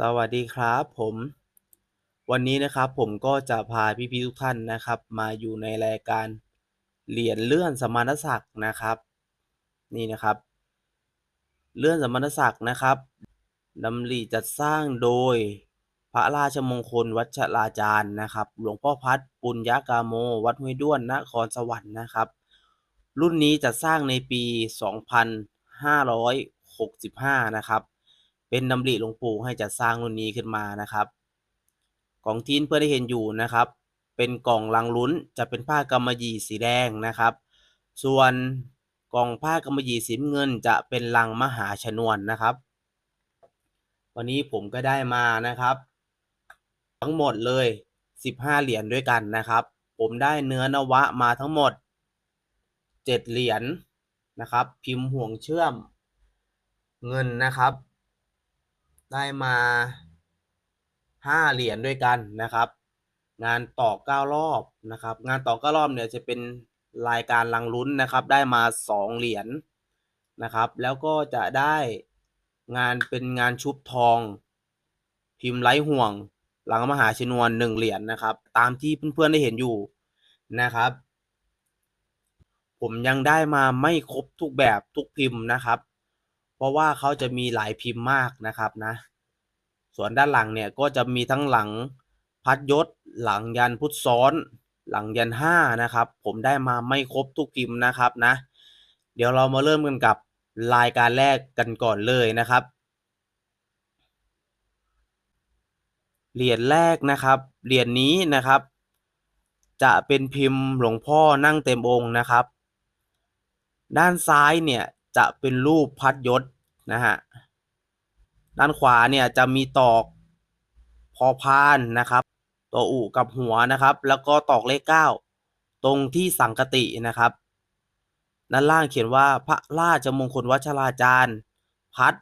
สวัสดีครับผม วันนี้นะครับผมก็จะพาพี่ๆทุกท่านนะครับ มาอยู่ในรายการเหรียญเลื่อนสมณศักดิ์นะครับ นี่นะครับ เลื่อนสมณศักดิ์นะครับดำริจัดสร้างโดยพระราชมงคลวัชราจารย์นะครับ หลวงพ่อพัดปุญญากาโม วัดห้วยด้วนนครสวรรค์นะครับ รุ่นนี้จัดสร้างในปี 2565 นะครับ เป็นดำริหลวงปู่ให้จัดสร้างรุ่นนี้ขึ้นมานะครับกล่องทีนเพื่อได้เห็นอยู่นะครับ เป็นกล่องลังลุ้นจะเป็นผ้ากำมะหยี่สีแดงนะครับ ส่วนกล่องผ้ากำมะหยี่สีเงินจะเป็นลังมหาชนวนนะครับ วันนี้ผมก็ได้มานะครับ ทั้งหมดเลย 15 เหรียญด้วยกันนะครับ ผมได้เนื้อนวะมาทั้งหมด 7 เหรียญนะครับ พิมพ์ห่วงเชื่อมเงินนะครับ ได้มา 5 เหรียญด้วยกันนะครับ งานต่อ 9 รอบนะครับ งานต่อ 9 รอบเนี่ยจะเป็นรายการลังลุ้นนะครับ ได้มา 2 เหรียญนะครับ แล้วก็จะได้งานเป็นงานชุบทอง พิมพ์ไร้ห่วง หลังมหาชนวน1เหรียญนะครับ ตามที่เพื่อนๆได้เห็นอยู่นะครับ ผมยังได้มาไม่ครบทุกแบบทุกพิมพ์นะครับ เพราะว่าเขาจะมีหลายพิมพ์มากนะครับนะ ส่วนด้านหลังเนี่ยก็จะมีทั้งหลังพัดยศ หลังยันพุทธซ้อน หลังยันห้านะครับ ผมได้มาไม่ครบทุกพิมพ์นะครับนะ เดี๋ยวเรามาเริ่มกันกับรายการแรกกันก่อนเลยนะครับ เหรียญแรกนะครับ เหรียญนี้นะครับ จะเป็นพิมพ์หลวงพ่อนั่งเต็มองค์นะครับ ด้านซ้ายเนี่ยจะเป็นรูปพัดยศ นะฮะด้านขวาเนี่ยจะมีตอกพอพานนะครับ ตัวอุกับหัวนะครับ แล้วก็ตอกเลขเก้าตรงที่สังกตินะครับ ด้านล่างเขียนว่าพระราชมงคลวัชราจารย์ พัด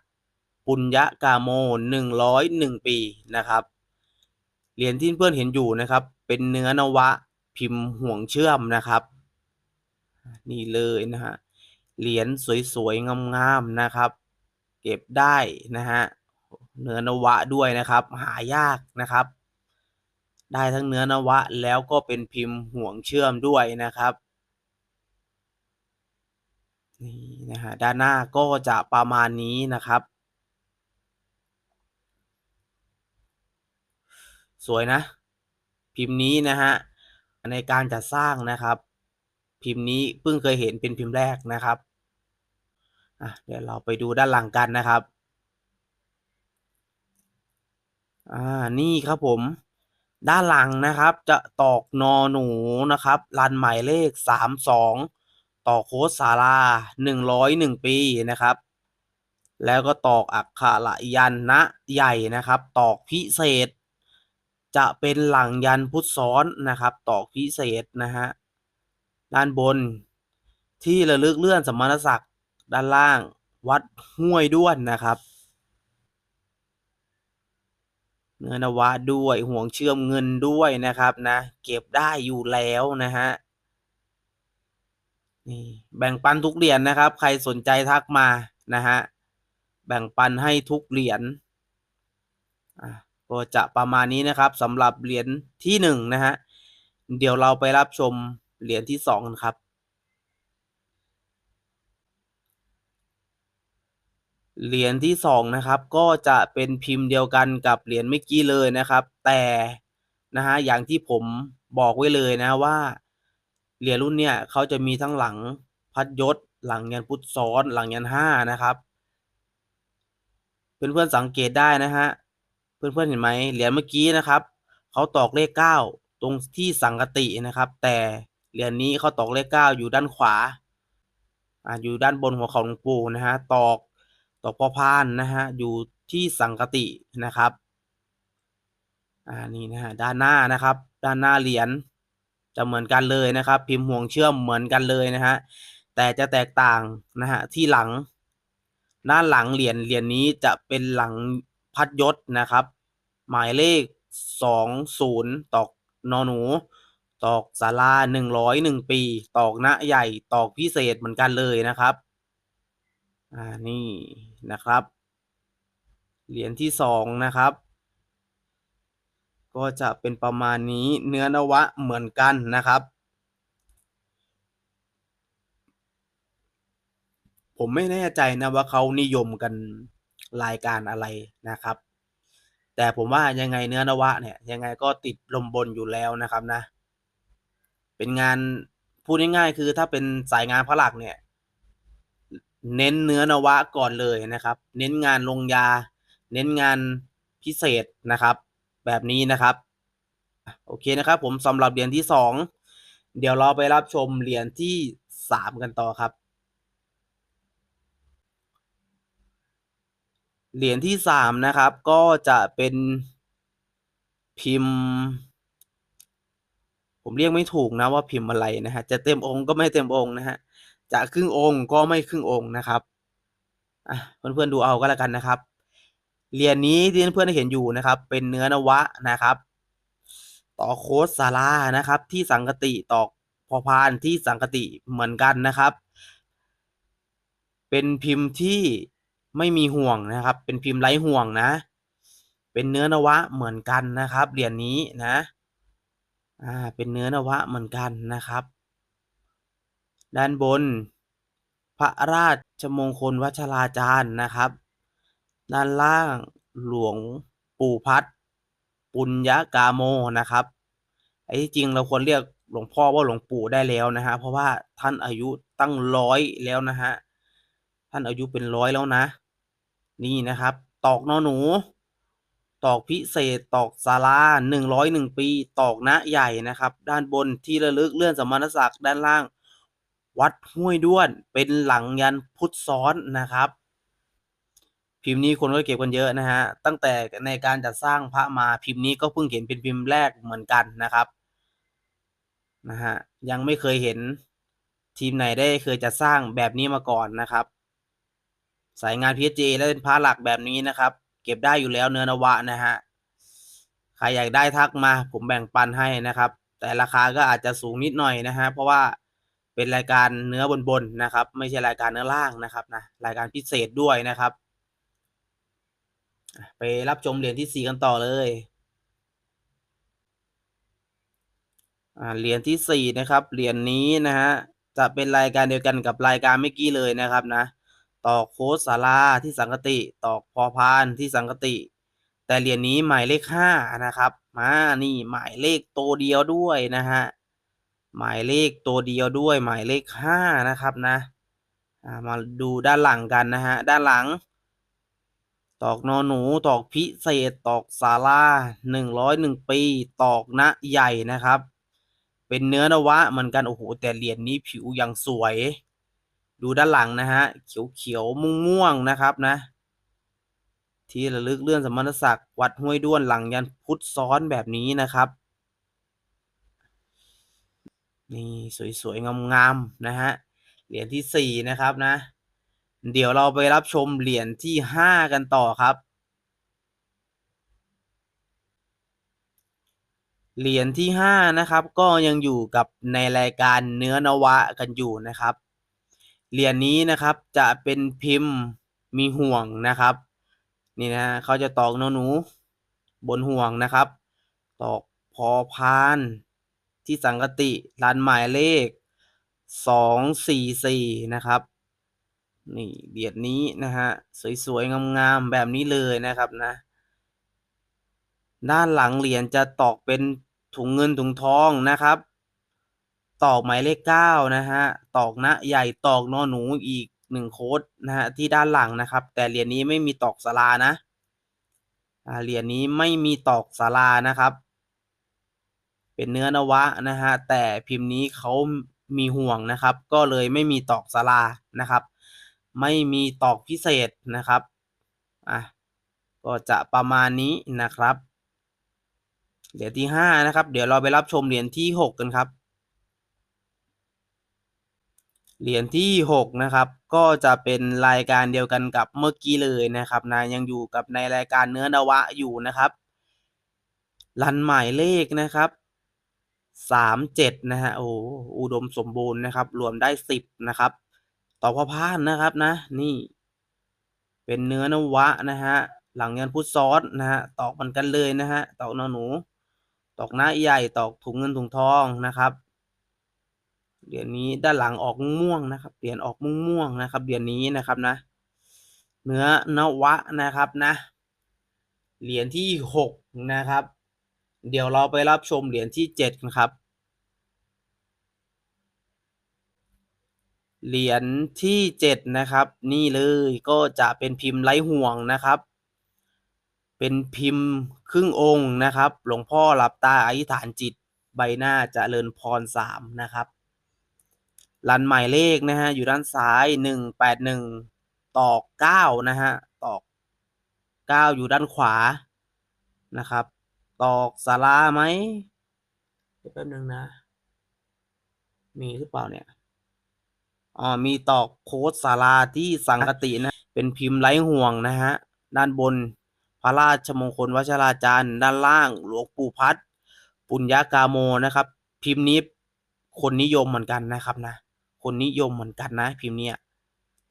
ปุญญกาโมหนึ่งร้อยหนึ่งปีนะครับเหรียญที่เพื่อนเห็นอยู่นะครับ เป็นเนื้อนวะพิมพ์ห่วงเชื่อมนะครับ นี่เลยนะฮะเหรียญสวยๆงามๆนะครับ เก็บได้นะฮะเนื้อนวะด้วยนะครับ หายากนะครับ ได้ทั้งเนื้อนวะแล้วก็เป็นพิมพ์ห่วงเชื่อมด้วยนะครับนี่นะฮะด้านหน้าก็จะประมาณนี้นะครับ สวยนะ พิมพ์นี้นะฮะในการจัดสร้างนะครับ พิมพ์นี้เพิ่งเคยเห็นเป็นพิมพ์แรกนะครับ อะเดี๋ยวเราไปดูด้านหลังกันนะครับ อ่า นี่ครับผม ด้านหลังนะครับ จะตอกนอหนูนะครับ รันหมายเลขสามสองต่อโค้ดสาราหนึ่งร้อยหนึ่งปีนะครับ แล้วก็ตอกอักขระยันนะใหญ่นะครับ ตอกพิเศษ จะเป็นหลังยันพุทธซ้อนนะครับ ตอกพิเศษนะฮะ ด้านบนที่ระลึกเลื่อนสมณศักดิ์ ด้านล่างวัดห้วยด้วนนะครับ เนื้อนวะด้วยห่วงเชื่อมเงินด้วยนะครับนะ เก็บได้อยู่แล้วนะฮะนี่แบ่งปันทุกเหรียญนะครับ ใครสนใจทักมานะฮะแบ่งปันให้ทุกเหรียญก็จะประมาณนี้นะครับสำหรับเหรียญที่หนึ่งนะฮะเดี๋ยวเราไปรับชมเหรียญที่สองกันครับ เหรียญที่สองนะครับ ก็จะเป็นพิมพ์เดียวกันกับเหรียญเมื่อกี้เลยนะครับ แต่นะฮะอย่างที่ผมบอกไว้เลยนะว่าเหรียญรุ่นเนี่ยเขาจะมีทั้งหลังพัดยศ หลังยันพุทธซ้อน หลังยันห้านะครับเพื่อนๆสังเกตได้นะฮะเพื่อนๆเห็นไหมเหรียญเมื่อกี้นะครับเขาตอกเลขเก้าตรงที่สังกตินะครับ แต่เหรียญนี้เขาตอกเลขเก้าอยู่ด้านขวาอ่าอยู่ด้านบนหัวเขาหลวงปู่นะฮะตอก ตอกพอพานนะฮะอยู่ที่สังกตินะครับอ่านี่นะฮะด้านหน้านะครับ ด้านหน้าเหรียญจะเหมือนกันเลยนะครับ พิมพ์ห่วงเชื่อมเหมือนกันเลยนะฮะแต่จะแตกต่างนะฮะที่หลัง ด้านหลังเหรียญเหรียญนี้จะเป็นหลังพัดยศนะครับ หมายเลขสองศูนย์ตอกนอหนู ตอกศาลาหนึ่งร้อยหนึ่งปี ตอกณใหญ่ตอกพิเศษเหมือนกันเลยนะครับ อ่านี่ นะครับ เหรียญที่สองนะครับ ก็จะเป็นประมาณนี้เนื้อนวะเหมือนกันนะครับ ผมไม่แน่ใจนะว่าเขานิยมกันรายการอะไรนะครับ แต่ผมว่ายังไงเนื้อนวะเนี่ยยังไงก็ติดลมบนอยู่แล้วนะครับนะ เป็นงานพูดง่ายๆคือถ้าเป็นสายงานพระหลักเนี่ย เน้นเนื้อนวะก่อนเลยนะครับ เน้นงานลงยา เน้นงานพิเศษนะครับ แบบนี้นะครับโอเคนะครับ ผมสำหรับเหรียญที่สองเดี๋ยวเราไปรับชมเหรียญที่สามกันต่อครับ เหรียญที่สามนะครับ ก็จะเป็นพิมพ์ ผมเรียกไม่ถูกนะว่าพิมพ์อะไรนะฮะจะเต็มองค์ก็ไม่เต็มองค์นะฮะ จะครึ่งองค์ก็ไม่ครึ่งองค์นะครับอะเพื่อนๆดูเอาก็แล้วกันนะครับเหรียญนี้ที่เพื่อนๆเห็นอยู่นะครับ เป็นเนื้อนวะนะครับ ต่อโค้ดสารานะครับ ที่สังกติตอกพอพานที่สังกติเหมือนกันนะครับ เป็นพิมพ์ที่ไม่มีห่วงนะครับ เป็นพิมพ์ไร้ห่วงนะ เป็นเนื้อนวะเหมือนกันนะครับเหรียญนี้นะอ่าเป็นเนื้อนวะเหมือนกันนะครับ ด้านบน พระราชมงคลวัชราจารย์นะครับ ด้านล่างหลวงปู่พัดปุญญากาโมนะครับไอ้ที่จริงเราควรเรียกหลวงพ่อว่าหลวงปู่ได้แล้วนะฮะเพราะว่าท่านอายุตั้งร้อยแล้วนะฮะท่านอายุเป็นร้อยแล้วนะ นี่นะครับ ตอกนอหนู ตอกพิเศษตอกศาลาหนึ่งร้อยหนึ่งปี ตอกณใหญ่นะครับ ด้านบนที่ระลึกเลื่อนสมณศักดิ์ด้านล่าง วัดห้วยด้วนเป็นหลังยันพุทธซ้อนนะครับ พิมพ์นี้คนก็เก็บกันเยอะนะฮะตั้งแต่ในการจัดสร้างพระมาพิมพ์นี้ก็เพิ่งเห็นเป็นพิมพ์แรกเหมือนกันนะครับนะฮะยังไม่เคยเห็นทีมไหนได้เคยจะสร้างแบบนี้มาก่อนนะครับ สายงาน PSJ และเป็นพระหลักแบบนี้นะครับ เก็บได้อยู่แล้วเนื้อนวะนะฮะใครอยากได้ทักมาผมแบ่งปันให้นะครับ แต่ราคาก็อาจจะสูงนิดหน่อยนะฮะเพราะว่า เป็นรายการเนื้อบนๆนะครับ ไม่ใช่รายการเนื้อล่างนะครับนะรายการพิเศษด้วยนะครับ ไปรับชมเหรียญที่สี่กันต่อเลยเหรียญที่สี่นะครับเหรียญนี้นะฮะจะเป็นรายการเดียวกันกับรายการเมื่อกี้เลยนะครับนะตอกโค้ดสาราที่สังกติตอกพอพานที่สังกติ แต่เหรียญนี้หมายเลขห้านะครับมานี่หมายเลขตัวเดียวด้วยนะฮะ หมายเลขตัวเดียวด้วยหมายเลขห้านะครับนะมาดูด้านหลังกันนะฮะ ด้านหลัง ตอกนอหนูตอกพิเศษตอกศาลาหนึ่งร้อยหนึ่งปี ตอกณใหญ่นะครับ เป็นเนื้อนวะเหมือนกันโอ้โหแต่เหรียญนี้ผิวยังสวย ดูด้านหลังนะฮะ เขียวเขียวม่วงม่วงนะครับนะ ที่ระลึกเลื่อนสมณศักดิ์วัดห้วยด้วนหลังยันพุทธซ้อนแบบนี้นะครับ นี่สวยๆ งามๆ นะฮะ เหรียญที่สี่นะครับนะ เดี๋ยวเราไปรับชมเหรียญที่ห้ากันต่อครับ เหรียญที่ห้านะครับ ก็ยังอยู่กับในรายการเนื้อนวะกันอยู่นะครับ เหรียญนี้นะครับจะเป็นพิมพ์มีห่วงนะครับ นี่นะเขาจะตอกนหนู บนห่วงนะครับ ตอกพอพาน ที่สังกติรันหมายเลขสองสี่สี่นะครับ นี่เหรียญนี้นะฮะสวยๆงามๆแบบนี้เลยนะครับนะ ด้านหลังเหรียญจะตอกเป็นถุงเงินถุงทองนะครับ ตอกหมายเลขเก้านะฮะตอกณใหญ่ตอกนอหนูอีกหนึ่งโค้ดนะฮะที่ด้านหลังนะครับ แต่เหรียญนี้ไม่มีตอกสลานะเหรียญนี้ไม่มีตอกสลานะครับ เป็นเนื้อนวะนะฮะแต่พิมพ์นี้เขามีห่วงนะครับ ก็เลยไม่มีตอกสลานะครับ ไม่มีตอกพิเศษนะครับอะก็จะประมาณนี้นะครับเหรียญที่ห้านะครับ เดี๋ยวเราไปรับชมเหรียญที่หกกันครับเหรียญที่หกนะครับ ก็จะเป็นรายการเดียวกันกับเมื่อกี้เลยนะครับนะยังอยู่กับในรายการเนื้อนวะอยู่นะครับรันหมายเลขนะครับ สามเจ็ดนะฮะโอ้อุดมสมบูรณ์นะครับ รวมได้สิบนะครับ ต่อพอพานนะครับนะ นี่ เป็นเนื้อนวะนะฮะหลังยันพุทซอสนะฮะตอกมันกันเลยนะฮะตอกนอหนู ตอกหน้าใหญ่ตอกถุงเงินถุงทองนะครับเหรียญนี้ด้านหลังออกม่วงนะครับเหรียญออกม่วงๆนะครับเหรียญนี้นะครับนะ เนื้อนวะนะครับนะเหรียญที่หกนะครับ เดี๋ยวเราไปรับชมเหรียญที่เจ็ดกันครับ เหรียญที่เจ็ดนะครับ นี่เลยก็จะเป็นพิมพ์ไร้ห่วงนะครับ เป็นพิมพ์ครึ่งองค์นะครับ หลวงพ่อหลับตาอธิษฐานจิตใบหน้าจเจริญพรสามนะครับรันหมายเลขนะฮะอยู่ด้านซ้ายหนึ่งแปดหนึ่งตอกเก้านะฮะตอกเก้าอยู่ด้านขวานะครับ ตอกสาราไหมเดี๋ยวแป๊บนึงนะ มีหรือเปล่าเนี่ยอ๋อมีตอกโค้ดสาราที่สังกตินะ เป็นพิมพ์ไร้ห่วงนะฮะ ด้านบนพระราชมงคลวชราจารย์ ด้านล่างหลวงปู่พัดปุญญากาโมนะครับ พิมพ์นี้คนนิยมเหมือนกันนะครับนะ คนนิยมเหมือนกันนะ พิมพ์เนี้ย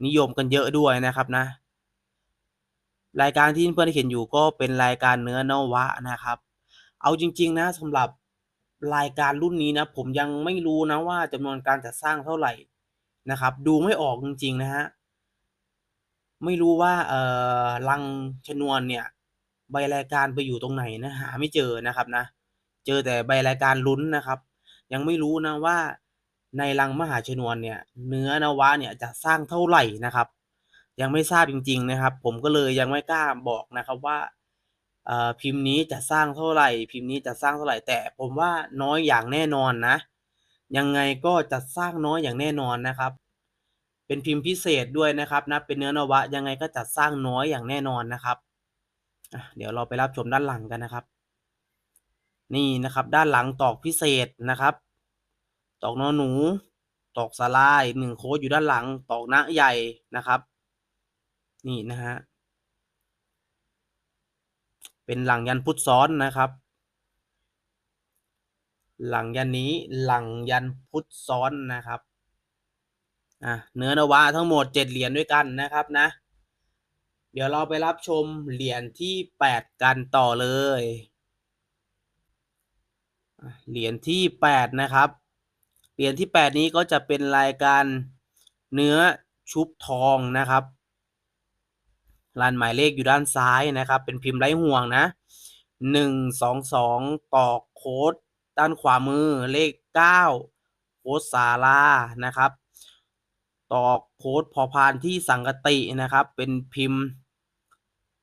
นิยมกันเยอะด้วยนะครับนะ รายการที่เพื่อนเห็นอยู่ก็เป็นรายการเนื้อนวะนะครับ เอาจริง ๆ นะสำหรับรายการรุ่นนี้นะ ผมยังไม่รู้นะว่าจำนวนการจัดสร้างเท่าไหร่นะครับ ดูไม่ออกจริง ๆ นะฮะ ไม่รู้ว่าเอ่อลังชนวนเนี่ย ใบรายการไปอยู่ตรงไหนนะหาไม่เจอนะครับนะ เจอแต่ใบรายการลุ้นนะครับ ยังไม่รู้นะว่าในลังมหาชนวนเนี่ย เนื้อนวะเนี่ยจะสร้างเท่าไหร่นะครับ ยังไม่ทราบจริง ๆ นะครับ ผมก็เลยยังไม่กล้าบอกนะครับว่า พิมพ์นี้จะสร้างเท่าไหร่ พิมพ์นี้จะสร้างเท่าไหร่แต่ ผมว่าน้อยอย่างแน่นอนนะ ยังไงก็จะสร้างน้อยอย่างแน่นอนนะครับ เป็นพิมพ์พิเศษด้วยนะครับนะเป็นเนื้อนวะยังไงก็จะสร้างน้อยอย่างแน่นอนนะครับเดี๋ยวเราไปรับชมด้านหลังกันนะครับ นี่นะครับด้านหลังตอกพิเศษนะครับ ตอกนอหนู ตอกสลายหนึ่งโค้ดอยู่ด้านหลังตอกหน้าใหญ่นะครับ นี่นะฮะ เป็นหลังยันพุทธซ้อนนะครับ หลังยันนี้หลังยันพุทธซ้อนนะครับอะเนื้อนวะทั้งหมดเจ็ดเหรียญด้วยกันนะครับนะ เดี๋ยวเราไปรับชมเหรียญที่แปดกันต่อเลยเหรียญที่แปดนะครับเหรียญที่แปดนี้ก็จะเป็นรายการเนื้อชุบทองนะครับ ลานหมายเลขอยู่ด้านซ้ายนะครับ เป็นพิมพ์ไร้ห่วงนะหนึ่งสองสองตอกโค้ดด้านขวามือเลขเก้าโค้ดสารานะครับตอกโค้ดพอพานที่สังกตินะครับ เป็นพิมพ์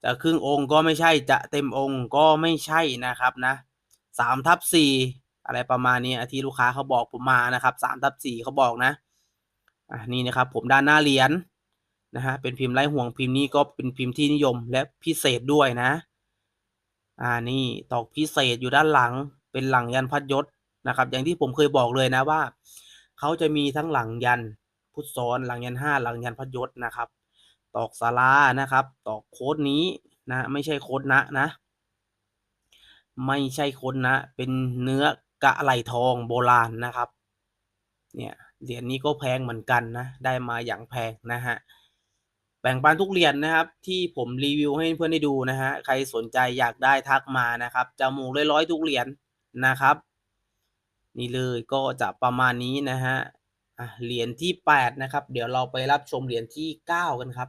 จะครึ่งองค์ก็ไม่ใช่จะเต็มองค์ก็ไม่ใช่นะครับนะสามทับสี่อะไรประมาณนี้ที่ลูกค้าเขาบอกผมมานะครับสามทับสี่เขาบอกนะอะนี่นะครับผมด้านหน้าเหรียญ นะฮะเป็นพิมพ์ไร้ห่วงพิมพ์นี้ก็เป็นพิมพ์ที่นิยมและพิเศษด้วยนะ อ่านี่ตอกพิเศษอยู่ด้านหลังเป็นหลังยันพัดยศนะครับ อย่างที่ผมเคยบอกเลยนะว่าเขาจะมีทั้งหลังยันพุทธซ้อนหลังยันห้าหลังยันพัดยศนะครับ ตอกสารานะครับ ตอกโค้ดนี้นะไม่ใช่โค้ดนะนะ ไม่ใช่โค้ดนะ เป็นเนื้อกะไหลทองโบราณนะครับ เนี่ยเหรียญนี้ก็แพงเหมือนกันนะ ได้มาอย่างแพงนะฮะ แบ่งปันทุกเหรียญนะครับ ที่ผมรีวิวให้เพื่อนได้ดูนะฮะใครสนใจอยากได้ทักมานะครับจะหมูร้อยๆทุกเหรียญนะครับ นี่เลยก็จะประมาณนี้นะฮะอะเหรียญที่แปดนะครับ เดี๋ยวเราไปรับชมเหรียญที่เก้ากันครับ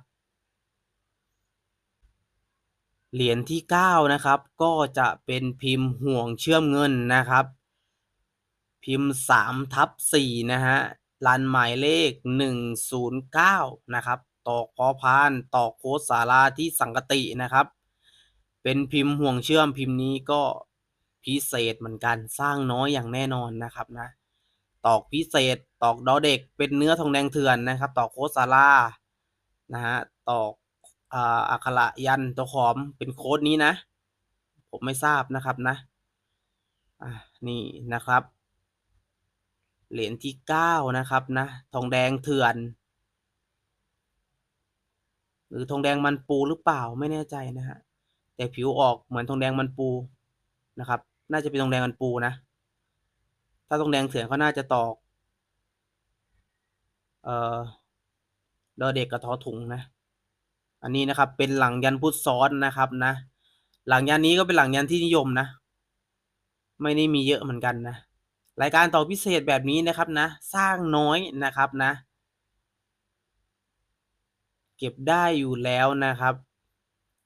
เหรียญที่เก้านะครับ ก็จะเป็นพิมพ์ห่วงเชื่อมเงินนะครับ พิมพ์สามทับสี่นะฮะรันหมายเลขหนึ่งศูนย์เก้านะครับ ตอกพอพานตอกโค้ดสาราที่สังกตินะครับ เป็นพิมพ์ห่วงเชื่อมพิมพ์นี้ก็พิเศษเหมือนกันสร้างน้อยอย่างแน่นอนนะครับนะ ตอกพิเศษตอกดอเด็กเป็นเนื้อทองแดงเถื่อนนะครับ ตอกโค้ดสารานะฮะตอกอักขระยันตัวขอมเป็นโค้ดนี้นะ ผมไม่ทราบนะครับนะอ่านี่นะครับ เหรียญที่เก้านะครับนะ ทองแดงเถื่อน หรือทองแดงมันปูหรือเปล่าไม่แน่ใจนะฮะแต่ผิวออกเหมือนทองแดงมันปูนะครับ น่าจะเป็นทองแดงมันปูนะ ถ้าทองแดงเถื่อนเขาน่าจะตอก เอ่อดอเด็กกับทอถุงนะ อันนี้นะครับ เป็นหลังยันพุทธซ้อนนะครับนะ หลังยันนี้ก็เป็นหลังยันที่นิยมนะ ไม่ได้มีเยอะเหมือนกันนะรายการต่อพิเศษแบบนี้นะครับนะ สร้างน้อยนะครับนะ เก็บได้อยู่แล้วนะครับ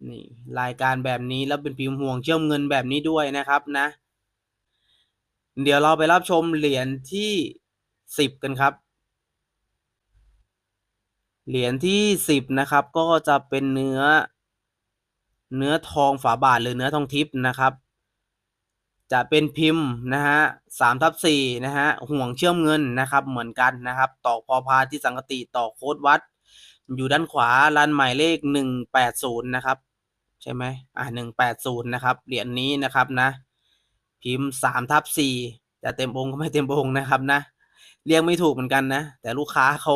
นี่รายการแบบนี้แล้วเป็นพิมพ์ห่วงเชื่อมเงินแบบนี้ด้วยนะครับนะ เดี๋ยวเราไปรับชมเหรียญที่สิบกันครับ เหรียญที่สิบนะครับ ก็จะเป็นเนื้อ เนื้อทองฝาบาทหรือเนื้อทองทิพย์นะครับ จะเป็นพิมพ์นะฮะสามทับสี่นะฮะห่วงเชื่อมเงินนะครับ เหมือนกันนะครับตอกพอพาที่สังกติต่อโค้ดวัด อยู่ด้านขวารันหมายเลขหนึ่งแปดศูนย์นะครับ ใช่ไหมอ่าหนึ่งแปดศูนย์นะครับเหรียญนี้นะครับนะ พิมพ์สามทับสี่จะเต็มองค์ก็ไม่เต็มองค์นะครับนะ เรียกไม่ถูกเหมือนกันนะ แต่ลูกค้าเขา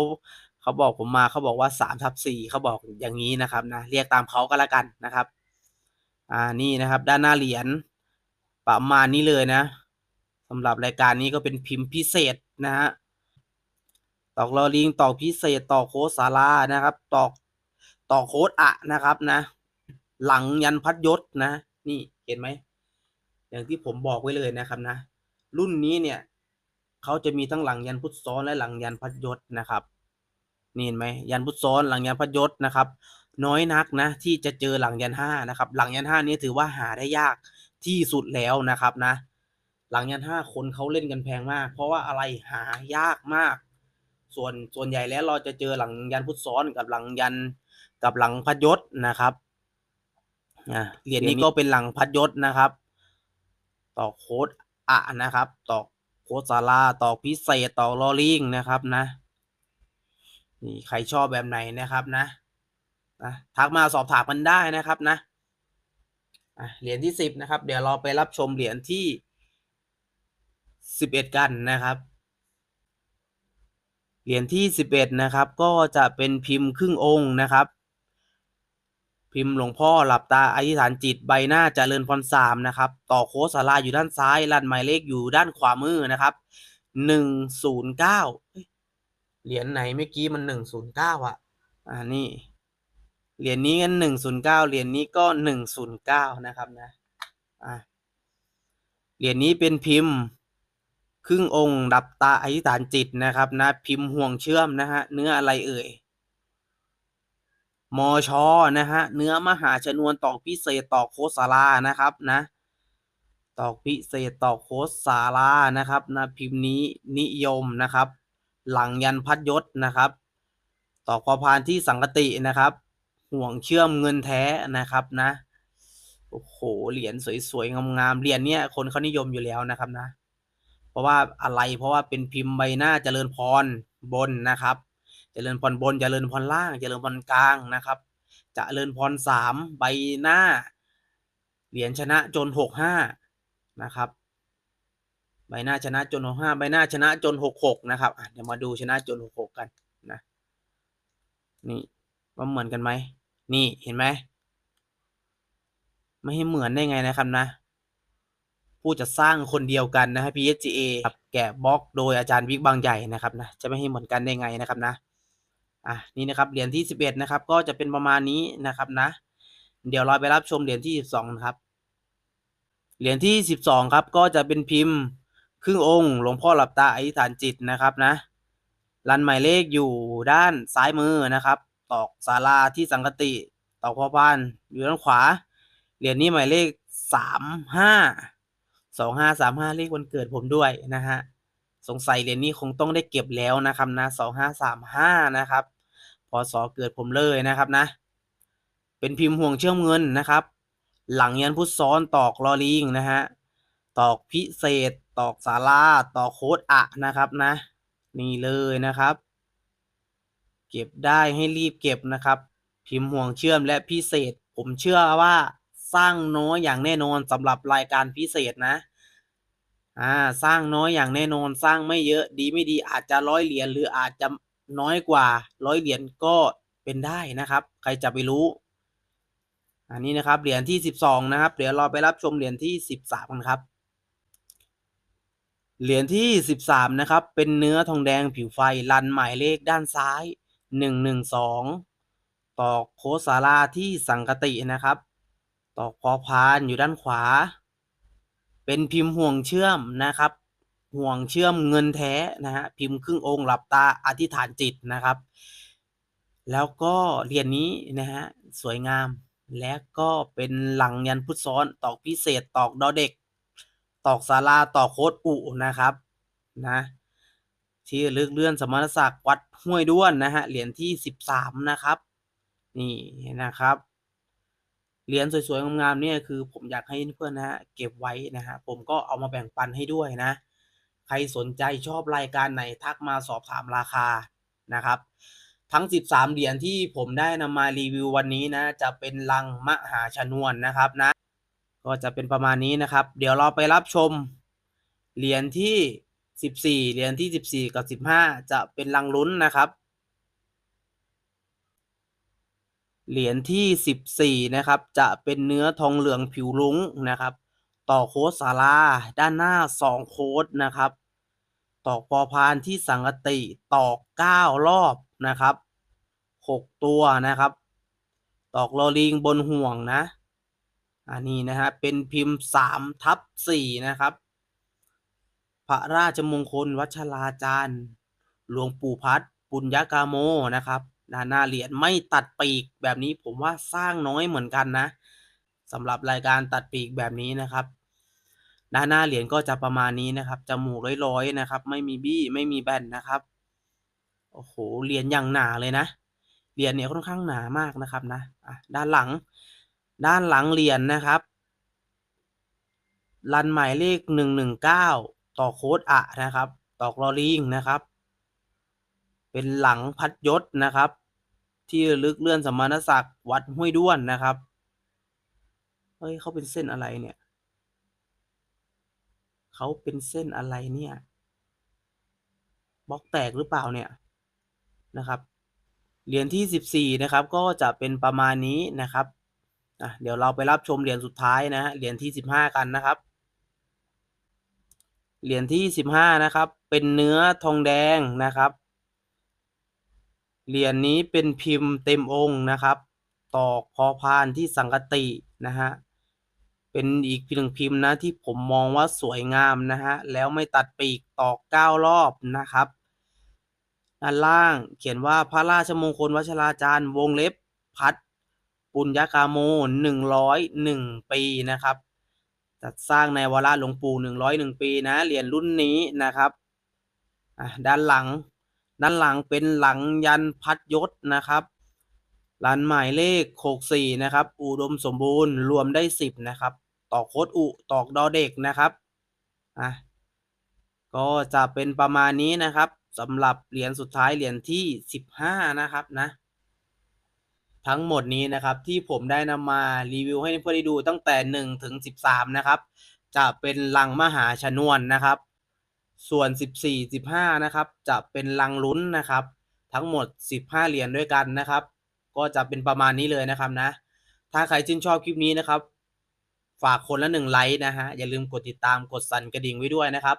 เขาบอกผมมาเขาบอกว่าสามทับสี่เขาบอกอย่างนี้นะครับนะ เรียกตามเขาก็แล้วกันนะครับ อ่านี่นะครับด้านหน้าเหรียญประมาณนี้เลยนะสำหรับรายการนี้ก็เป็นพิมพ์พิเศษนะฮะ ตอกลอลิงตอกพิเศษตอกโค้ดสารานะครับ ตอกตอกโค้ดอะนะครับนะ หลังยันพัดยศนะ นี่เห็นไหมอย่างที่ผมบอกไว้เลยนะครับนะ รุ่นนี้เนี่ยเขาจะมีทั้งหลังยันพุทธซ้อนและหลังยันพัดยศนะครับนี่เห็นไหมยันพุทธซ้อนหลังยันพัดยศนะครับ น้อยนักนะ ที่จะเจอหลังยันห้านะครับ หลังยันห้านี้ถือว่าหาได้ยากที่สุดแล้วนะครับนะ หลังยันห้าคนเขาเล่นกันแพงมาก เพราะว่าอะไรหายากมาก ส่วนส่วนใหญ่แล้วเราจะเจอหลังยันพุทธซ้อนกับหลังยันกับหลังพัดยศนะครับอ่าเหรียญนี้ก็เป็นหลังพัดยศนะครับ ต่อโค้ดอะนะครับ ต่อโค้ดซาลาต่อพิเศษต่อลอลิงนะครับนะนี่ใครชอบแบบไหนนะครับนะนะทักมาสอบถามกันได้นะครับนะอะเหรียญที่สิบนะครับ เดี๋ยวเราไปรับชมเหรียญที่สิบเอ็ดกันนะครับ เหรียญที่สิบเอ็ดนะครับ ก็จะเป็นพิมพ์ครึ่งองค์นะครับ พิมพ์หลวงพ่อหลับตาอธิษฐานจิตใบหน้าเจริญพรสามนะครับ ต่อโค้สาราอยู่ด้านซ้ายลันหมายเลขอยู่ด้านขวามือนะครับหนึ่งศูนย์เก้าเหรียญไหนเมื่อกี้มันหนึ่งศูนย์เก้าอะอ่านี่เหรียญนี้กันหนึ่งศูนย์เก้าเหรียญนี้ก็หนึ่งศูนย์เก้านะครับนะ อ่าเหรียญนี้เป็นพิมพ์ ครึ่งองค์ดับตาอธิษฐานจิตนะครับนะพิมพ์ห่วงเชื่อมนะฮะเนื้ออะไรเอ่ยมอชอนะฮะเนื้อมหาชนวนตอกพิเศษตอกโคสารานะครับนะตอกพิเศษตอกโคสารานะครับนะพิมพ์นี้นิยมนะครับ หลังยันพัดยศนะครับตอกพอพานที่สังกตินะครับ ห่วงเชื่อมเงินแท้นะครับนะโอ้โหเหรียญสวยๆงามๆเหรียญเนี้ยคนเขานิยมอยู่แล้วนะครับนะ ราะว่าอะไรเพราะว่าเป็นพิมพ์ใบหน้าเจริญพรบนนะครับ เจริญพรบนเจริญพรล่าง เจริญพรกลางนะครับเจริญพรสามใบหน้า เหรียญชนะจนหกห้านะครับใบหน้าชนะจนหกห้าใบหน้าชนะจนหกหกนะครับเดี๋ยวมาดูชนะจนหกหกกันนะนี่ว่าเหมือนกันไหมนี่เห็นไหมไม่ให้เหมือนได้ไงนะครับนะ ผู้จะสร้างคนเดียวกันนะฮะ PSGA ครับแกะบล็อกโดยอาจารย์วิกบางใหญ่นะครับนะจะไม่ให้เหมือนกันได้ไงนะครับนะอะนี่นะครับเหรียญที่สิบเอ็ดนะครับ ก็จะเป็นประมาณนี้นะครับนะ เดี๋ยวเราไปรับชมเหรียญที่สิบสองนะครับเหรียญที่สิบสองครับ ก็จะเป็นพิมพ์ครึ่งองค์หลวงพ่อหลับตาอธิษฐานจิตนะครับนะรันหมายเลขอยู่ด้านซ้ายมือนะครับ ตอกศาลาที่สังกติตอกพอพานอยู่ด้านขวาเหรียญนี้หมายเลขสามห้า สองห้าสามห้าเลขวันเกิดผมด้วยนะฮะสงสัยเหรียญนี้คงต้องได้เก็บแล้วนะครับนะสองห้าสามห้านะครับพศเกิดผมเลยนะครับนะ เป็นพิมพ์ห่วงเชื่อมเงินนะครับ หลังยันพุทธซ้อนตอกลอลิงนะฮะตอกพิเศษ ตอกสาราตอกโคดอะนะครับนะ นี่เลยนะครับ เก็บได้ให้รีบเก็บนะครับ พิมพ์ห่วงเชื่อมและพิเศษ ผมเชื่อว่า สร้างน้อยอย่างแน่นอนสำหรับรายการพิเศษนะอ่าสร้างน้อยอย่างแน่นอนสร้างไม่เยอะดีไม่ดีอาจจะร้อยเหรียญหรืออาจจะน้อยกว่าร้อยเหรียญก็เป็นได้นะครับ ใครจะไปรู้ อันนี้นะครับเหรียญที่สิบสองนะครับเดี๋ยวเราไปรับชมเหรียญที่สิบสามกันครับเหรียญที่สิบสามนะครับ เป็นเนื้อทองแดงผิวไฟรันหมายเลขด้านซ้ายหนึ่งหนึ่งสองตอกโคสาราที่สังกตินะครับ ตอกพอพานอยู่ด้านขวา เป็นพิมพ์ห่วงเชื่อมนะครับ ห่วงเชื่อมเงินแท้นะฮะพิมพ์ครึ่งองค์หลับตาอธิษฐานจิตนะครับ แล้วก็เหรียญนี้นะฮะสวยงามและก็เป็นหลังยันพุทธซ้อนตอกพิเศษตอกดอเด็ก ตอกศาลาตอกโคดอุนะครับนะที่ลึกเลื่อนสมณศักดิ์วัดห้วยด้วนนะฮะเหรียญที่สิบสามนะครับ นี่นะครับ เหรียญสวยๆงามๆเนี่ยคือผมอยากให้เพื่อนนะฮะเก็บไว้นะฮะผมก็เอามาแบ่งปันให้ด้วยนะ ใครสนใจชอบรายการไหนทักมาสอบถามราคานะครับ ทั้ง 13 เหรียญที่ผมได้นำมารีวิววันนี้นะ จะเป็นลังมหาชนวนนะครับนะ ก็จะเป็นประมาณนี้นะครับ เดี๋ยวเราไปรับชมเหรียญที่ 14 เหรียญที่ 14 กับ 15 จะเป็นลังลุ้นนะครับ เหรียญที่ 14 นะครับ จะเป็นเนื้อทองเหลืองผิวลุ้งนะครับ ต่อโค้ดสาราด้านหน้า 2 โค้ดนะครับ ตอกปอพานที่สังกติตอก 9 รอบนะครับ 6 ตัวนะครับ ตอกลอลิงบนห่วงนะ อันนี้นะฮะเป็นพิมพ์ 3 ทับ 4 นะครับ พระราชมงคลวัชราจารย์ หลวงปู่พัดปุญญากาโมนะครับ ด้านหน้าเหรียญไม่ตัดปีกแบบนี้ผมว่าสร้างน้อยเหมือนกันนะสำหรับรายการตัดปีกแบบนี้นะครับด้านหน้าเหรียญก็จะประมาณนี้นะครับจมูกร้อยๆนะครับ ไม่มีบี้ไม่มีแบนนะครับโอ้โหเหรียญอย่างหนาเลยนะเหรียญเนี่ยค่อนข้างหนามากนะครับนะอะด้านหลัง ด้านหลังเหรียญนะครับรันหมายเลขหนึ่งหนึ่งเก้าต่อโค้ดอะนะครับตอกลอลิงนะครับ เป็นหลังพัดยศนะครับ ที่ลึกเลื่อนสมณศักดิ์วัดห้วยด้วนนะครับ เฮ้ยเขาเป็นเส้นอะไรเนี่ย เขาเป็นเส้นอะไรเนี่ยบล็อกแตกหรือเปล่าเนี่ยนะครับเหรียญที่สิบสี่นะครับ ก็จะเป็นประมาณนี้นะครับอะเดี๋ยวเราไปรับชมเหรียญสุดท้ายนะฮะเหรียญที่สิบห้ากันนะครับ เหรียญที่สิบห้านะครับ เป็นเนื้อทองแดงนะครับ เหรียญนี้เป็นพิมพ์เต็มองค์นะครับ ตอกพอพานที่สังกตินะฮะ เป็นอีกหนึ่งพิมพ์นะที่ผมมองว่าสวยงามนะฮะ แล้วไม่ตัดปีกตอกเก้ารอบนะครับ ด้านล่างเขียนว่าพระราชมงคลวัชราจารย์วงเล็บพัดปุญญากาโมหนึ่งร้อยหนึ่งปีนะครับ จัดสร้างในวาระหลวงปู่หนึ่งร้อยหนึ่งปีนะ เหรียญรุ่นนี้นะครับ ด้านหลัง ด้านหลังเป็นหลังยันพัดยศนะครับรันหมายเลขหกสี่นะครับ อุดมสมบูรณ์รวมได้สิบนะครับ ตอกโคดอุตอกดอเด็กนะครับอะก็จะเป็นประมาณนี้นะครับสำหรับเหรียญสุดท้ายเหรียญที่สิบห้านะครับนะ ทั้งหมดนี้นะครับที่ผมได้นำมารีวิวให้เพื่อนๆได้ดูตั้งแต่หนึ่งถึงสิบสามนะครับ จะเป็นลังมหาชนวนนะครับ ส่วน 14 15 นะครับ จะเป็นลังลุ้นนะครับ ทั้งหมด 15 เหรียญด้วยกันนะครับ ก็จะเป็นประมาณนี้เลยนะครับนะ ถ้าใครชื่นชอบคลิปนี้นะครับ ฝากคนละหนึ่งไลค์นะฮะ อย่าลืมกดติดตามกดสั่นกระดิ่งไว้ด้วยนะครับ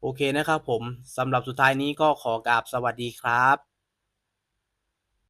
โอเคนะครับผมสำหรับสุดท้ายนี้ก็ขอกราบสวัสดีครับ